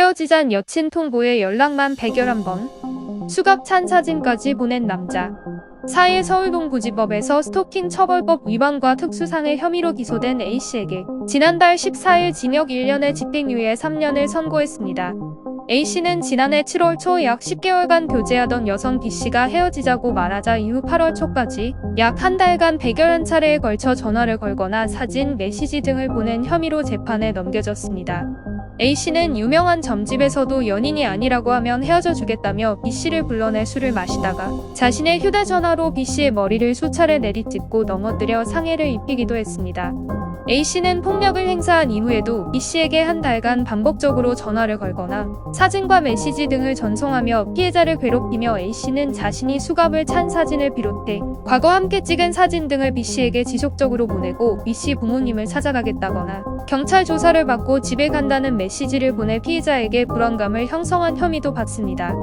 헤어지잔 여친 통보에 연락만 111번. 수갑 찬 사진까지 보낸 남자. 사일 서울동부지법에서 스토킹 처벌법 위반과 특수상해 혐의로 기소된 A씨에게 지난달 14일 징역 1년에 집행유예 3년을 선고했습니다. A씨는 지난해 7월 초 약 10개월간 교제하던 여성 B씨가 헤어지자고 말하자 이후 8월 초까지 약 한 달간 100여여 차례에 걸쳐 전화를 걸거나 사진, 메시지 등을 보낸 혐의로 재판에 넘겨졌습니다. A씨는 유명한 점집에서도 연인이 아니라고 하면 헤어져 주겠다며 B씨를 불러내 술을 마시다가 자신의 휴대전화로 B씨의 머리를 수차례 내리찍고 넘어뜨려 상해를 입히기도 했습니다. A씨는 폭력을 행사한 이후에도 B씨에게 한 달간 반복적으로 전화를 걸거나 사진과 메시지 등을 전송하며 피해자를 괴롭히며 A씨는 자신이 수갑을 찬 사진을 비롯해 과거 함께 찍은 사진 등을 B씨에게 지속적으로 보내고 B씨 부모님을 찾아가겠다거나 경찰 조사를 받고 집에 간다는 메시지를 보내 피해자에게 불안감을 형성한 혐의도 받습니다.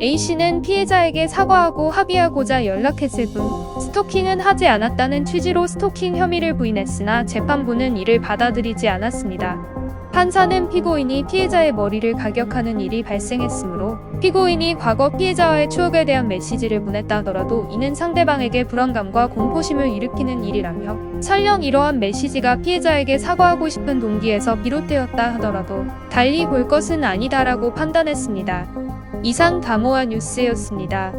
A씨는 피해자에게 사과하고 합의하고자 연락했을 뿐 스토킹은 하지 않았다는 취지로 스토킹 혐의를 부인했으나 재판부는 이를 받아들이지 않았습니다. 판사는 피고인이 피해자의 머리를 가격하는 일이 발생했으므로 피고인이 과거 피해자와의 추억에 대한 메시지를 보냈다 하더라도 이는 상대방에게 불안감과 공포심을 일으키는 일이라며 설령 이러한 메시지가 피해자에게 사과하고 싶은 동기에서 비롯되었다 하더라도 달리 볼 것은 아니다라고 판단했습니다. 이상 다모아 뉴스였습니다.